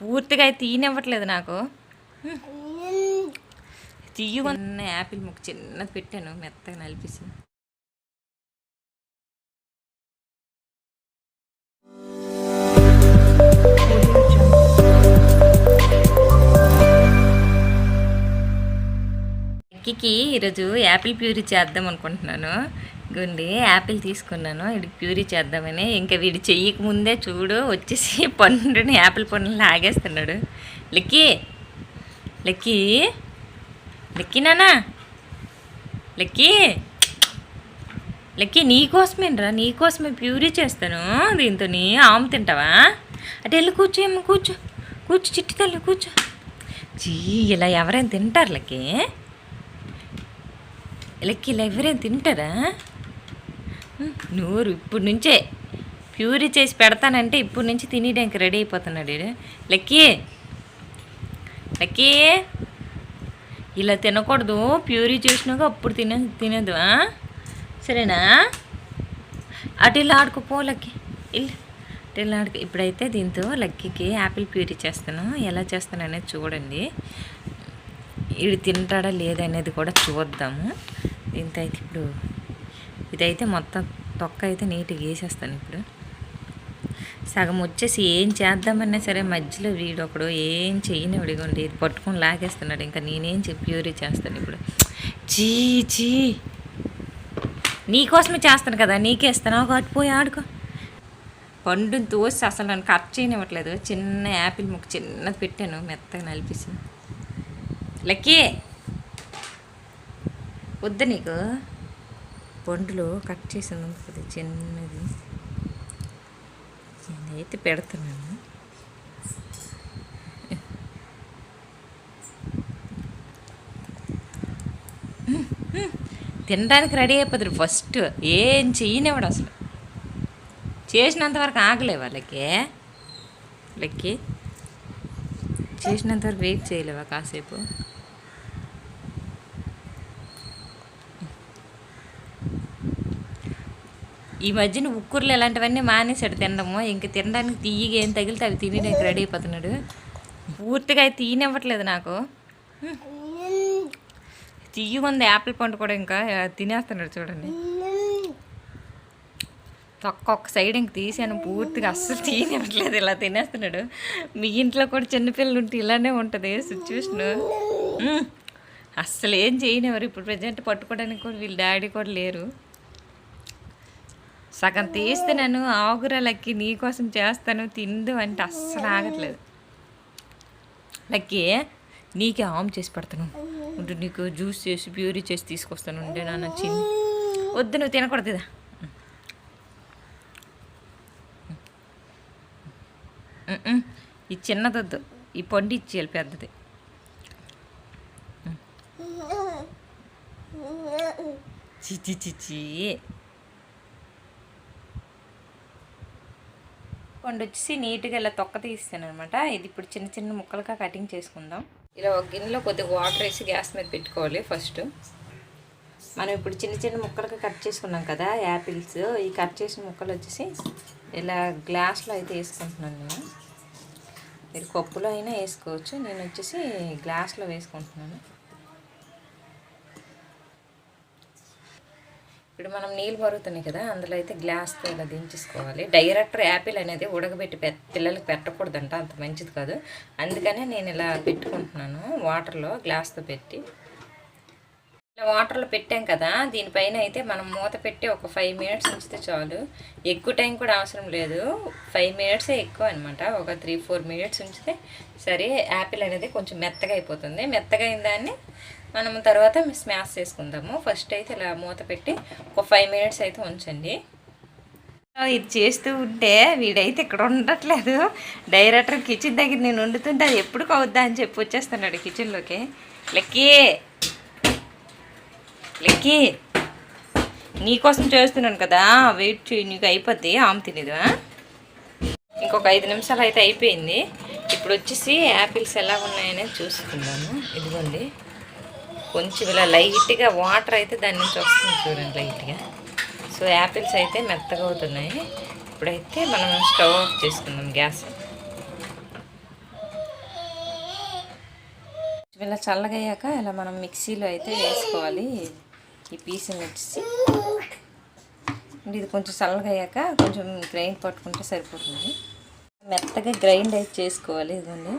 పూర్తిగా తీయనివ్వట్లేదు నాకు. తీయవన్న యాపిల్ ముక్క చిన్నది పెట్టాను మెత్తగా నలిపేసి ఎక్కికి ఈరోజు యాపిల్ ప్యూరీ చేద్దాం అనుకుంటున్నాను. గుండి యాపిల్ తీసుకున్నాను. ఇది ప్యూరీ చేద్దామని. ఇంకా వీడి చెయ్యక ముందే చూడు వచ్చేసి పండుని యాపిల్ పండుని లాగేస్తున్నాడు. లెక్కి లెక్కి లెక్కి నానా లెక్కి లెక్కి నీకోసమేనరా నీకోసమే ప్యూరీ చేస్తాను. దీంతో ఆమె తింటావా? అటు వెళ్ళి కూర్చో ఏమో కూర్చో. కూర్చో చిట్టి తల్లి కూర్చో. చీ ఇలా ఎవరైనా తింటారు లెక్కి? లెక్కి ఇలా ఎవరైనా తింటారా? నోరు ఇప్పుడు నుంచే. ప్యూరీ చేసి పెడతానంటే ఇప్పుడు నుంచి తినేయడానికి రెడీ అయిపోతున్నాడు లక్కీ. లక్కీ. ఇలా తినకూడదు. ప్యూరీ చేసినాక అప్పుడు తినే తినదు సరేనా? అటు ఇలా ఆడుకోపో లక్కీ. ఇల్లు. అటు ఇలా ఆడుకో. ఇప్పుడైతే దీంతో లక్కీకి యాపిల్ ప్యూరీ చేస్తాను. ఎలా చేస్తాను అనేది చూడండి. ఇది తింటాడా లేదనేది కూడా చూద్దాము. దీంతో అయితే ఇప్పుడు ఇదైతే మొత్తం తొక్క అయితే నీట్గా వేసేస్తాను ఇప్పుడు. సగం వచ్చేసి ఏం చేద్దామన్నా సరే మధ్యలో వీడొకడు ఏం చేయని విడిగోండి ఇది పట్టుకొని లాగేస్తున్నాడు. ఇంకా నేనేం చెప్పి ప్యూరీ చేస్తాను ఇప్పుడు. చీ చీ. నీకోసమే చేస్తాను కదా నీకే ఇస్తాను. కాబట్టి పోయి ఆడుకో. పండుని తోసి అసలు నన్ను కట్ చేయనివ్వట్లేదు. చిన్న యాపిల్ ముక్క చిన్నది పెట్టాను మెత్తగా నలిపేసి లక్కీ. వద్దు నీకు. పండులో కట్ చేసి ఉంది కదా చిన్నది. నేనైతే పెడుతున్నాను. తినడానికి రెడీ అయిపోతుంది ఫస్ట్. ఏం చేయనివాడు అసలు. చేసినంతవరకు ఆగలే వాళ్ళకి. వాళ్ళకి. చేసినంతవరకు వెయిట్ చేయలేవా కాసేపు? ఈ మధ్యన ఉక్కుర్లు ఇలాంటివన్నీ మానేశాడు తినడము. ఇంక తినడానికి తీయగా ఏం తగిలితే అవి తినడానికి రెడీ అయిపోతున్నాడు. పూర్తిగా అయితే తీయనివ్వట్లేదు నాకు. తీయగా ఉంది యాపిల్ పండు కూడా ఇంకా తినేస్తున్నాడు చూడండి. తొక్క ఒక్క సైడ్ ఇంక తీసాను పూర్తిగా అస్సలు తీయనివ్వట్లేదు ఇలా తినేస్తున్నాడు. మీ ఇంట్లో కూడా చిన్నపిల్లలు ఉంటే ఇలానే ఉంటుంది సిచ్యువేషన్ అస్సలు ఏం చేయనివ్వరు ఇప్పుడు ప్రజెంట్ పట్టుకోవడానికి కూడా వీళ్ళ డాడీ కూడా లేరు. సగం తీస్తే నేను ఆగురాలకి నీకోసం చేస్తాను తిందు అంటే అస్సలు ఆగట్లేదు. లక్కి నీకే ఆమ్ చేసి పెడతాను. ఉండు నీకు జ్యూస్ చేసి ప్యూరీ చేసి తీసుకొస్తాను. ఉండే నాన్న చిన్ని వద్దు నువ్వు తినకూడదు ఇదా. ఉమ్మ్. ఈ చిన్నదొద్దు. ఈ పండు ఇచ్చేయాలి పెద్దది. చిచి చిచి పండు వచ్చేసి నీట్గా ఇలా తొక్క తీస్తాను అనమాట ఇది ఇప్పుడు చిన్న చిన్న ముక్కలుగా కటింగ్ చేసుకుందాం. ఇలా ఒక గిన్నెలో కొద్దిగా వాటర్ వేసి గ్యాస్ మీద పెట్టుకోవాలి ఫస్ట్. మనం ఇప్పుడు చిన్న చిన్న ముక్కలుగా కట్ చేసుకున్నాం కదా యాపిల్స్. ఈ కట్ చేసిన ముక్కలు వచ్చేసి ఇలా గ్లాస్లో అయితే వేసుకుంటున్నాను నేను. మీరు కప్పులో అయినా వేసుకోవచ్చు. నేను వచ్చేసి గ్లాస్లో వేసుకుంటున్నాను. ఇప్పుడు మనం నీళ్ళు మరుగుతున్నాయి కదా అందులో అయితే గ్లాస్తో ఇలా దించేసుకోవాలి. డైరెక్ట్ యాపిల్ అనేది ఉడకబెట్టి పె పిల్లలకి పెట్టకూడదంట అంత మంచిది కాదు. అందుకనే నేను ఇలా పెట్టుకుంటున్నాను వాటర్లో గ్లాస్తో పెట్టి. ఇలా వాటర్లో పెట్టాం కదా దీనిపైన అయితే మనం మూత పెట్టి ఒక ఫైవ్ మినిట్స్ ఉంచితే చాలు. ఎక్కువ టైం కూడా అవసరం లేదు. ఫైవ్ మినిట్సే ఎక్కువ అనమాట ఒక త్రీ ఫోర్ మినిట్స్ ఉంచితే సరే యాపిల్ అనేది కొంచెం మెత్తగా అయిపోతుంది. మెత్తగా అయిన దాన్ని మనం తర్వాత స్మాష్ చేసుకుందాము. ఫస్ట్ అయితే ఇలా మూత పెట్టి ఒక ఫైవ్ మినిట్స్ అయితే ఉంచండి. ఇది చేస్తూ ఉంటే వీడైతే ఇక్కడ ఉండట్లేదు. డైరెక్టర్ కిచెన్ దగ్గర నేను వండుతుంటే అది ఎప్పుడు కవుద్దా అని చెప్పి వచ్చేస్తున్నాడు కిచెన్లోకి లెక్కీ! లెక్కీ! నీకోసం చేస్తున్నాను కదా. వెయిట్ చేయి నీకు అయిపోద్ది. ఆమె తినేదా ఇంకొక ఐదు నిమిషాలు అయితే అయిపోయింది. ఇప్పుడు వచ్చేసి యాపిల్స్ ఎలా ఉన్నాయనేది చూసుకుందాము. ఇదిగోండి. కొంచెం ఇలా లైట్గా వాటర్ అయితే దాని నుంచి వస్తుంది చూడండి లైట్గా. సో యాపిల్స్ అయితే మెత్తగా అవుతున్నాయి. ఇప్పుడైతే మనం స్టవ్ ఆఫ్ చేసుకుందాం గ్యాస్. ఇలా చల్లగయ్యాక ఇలా మనం మిక్సీలో అయితే వేసుకోవాలి. ఈ పీస్ మిర్చి ఇది కొంచెం చల్లగా అయ్యాక కొంచెం గ్రైండ్ పట్టుకుంటే సరిపోతుంది. మెత్తగా గ్రైండ్ అయితే చేసుకోవాలి ఇదిగోండి.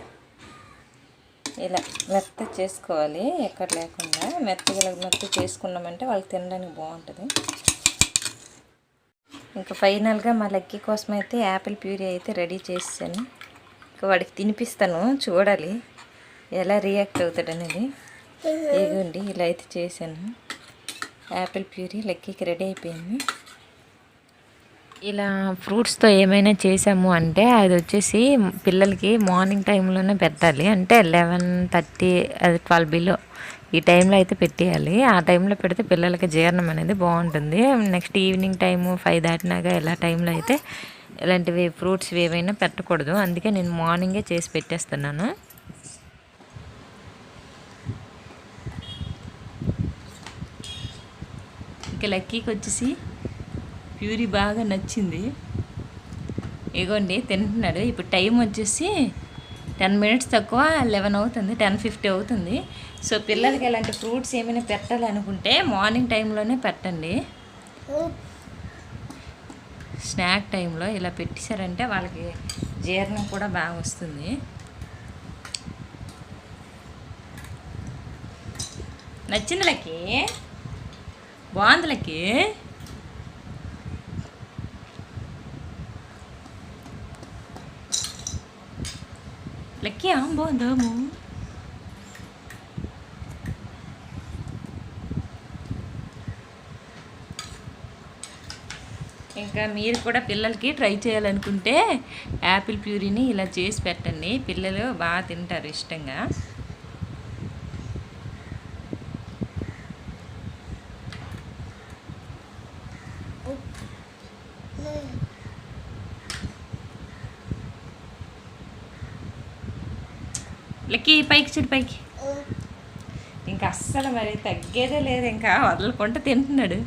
ఇలా మెత్త చేసుకోవాలి ఎక్కడ లేకుండా. మెత్తగా ఇలా మెత్త చేసుకున్నామంటే వాళ్ళకి తినడానికి బాగుంటుంది. ఇంకా ఫైనల్గా మా లక్కీ కోసం అయితే యాపిల్ ప్యూరీ అయితే రెడీ చేసాను ఇంకా వాడికి తినిపిస్తాను చూడాలి ఎలా రియాక్ట్ అవుతాడు అనేది. ఇదిగోండి ఇలా అయితే చేశాను. యాపిల్ ప్యూరీ లక్కీకి రెడీ అయిపోయింది. ఇలా ఫ్రూట్స్తో ఏమైనా చేసాము అంటే అది వచ్చేసి పిల్లలకి మార్నింగ్ టైంలోనే పెట్టాలి. అంటే లెవెన్ థర్టీ అది ట్వెల్వ్ బిలో ఈ టైంలో అయితే పెట్టేయాలి. ఆ టైంలో పెడితే పిల్లలకి జీర్ణం అనేది బాగుంటుంది. నెక్స్ట్ ఈవినింగ్ టైము ఫైవ్ దాటినాక ఎలా టైంలో అయితే ఇలాంటివి ఫ్రూట్స్ ఏవైనా పెట్టకూడదు. అందుకే నేను మార్నింగే చేసి పెట్టేస్తున్నాను. ఇంకా లక్కీకి వచ్చేసి ప్యూరీ బాగా నచ్చింది. ఇగోండి తింటున్నాడు. ఇప్పుడు టైం వచ్చేసి టెన్ మినిట్స్ తక్కువ లెవెన్ అవుతుంది టెన్ ఫిఫ్టీ అవుతుంది. సో పిల్లలకి ఇలాంటి ఫ్రూట్స్ ఏమైనా పెట్టాలనుకుంటే మార్నింగ్ టైంలోనే పెట్టండి. స్నాక్ టైంలో ఇలా పెట్టేశారంటే వాళ్ళకి జీర్ణం కూడా బాగా వస్తుంది. నచ్చింది లకి బాగుంది లకి లక్కీ ఆం బాగుందాము ఇంకా మీరు కూడా పిల్లలకి ట్రై చేయాలనుకుంటే యాపిల్ ప్యూరీని ఇలా చేసి పెట్టండి. పిల్లలు బాగా తింటారు ఇష్టంగా. లక్కీ పైకి చూడు పైకి. ఇంకా అస్సలు మరి తగ్గేదే లేదు ఇంకా వదలకుండా తింటున్నాడు.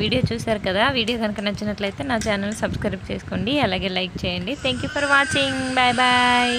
వీడియో చూశారు కదా వీడియో కనుక నచ్చినట్లయితే నా ఛానల్ సబ్స్క్రైబ్ చేసుకోండి అలాగే లైక్ చేయండి. Thank you for watching bye bye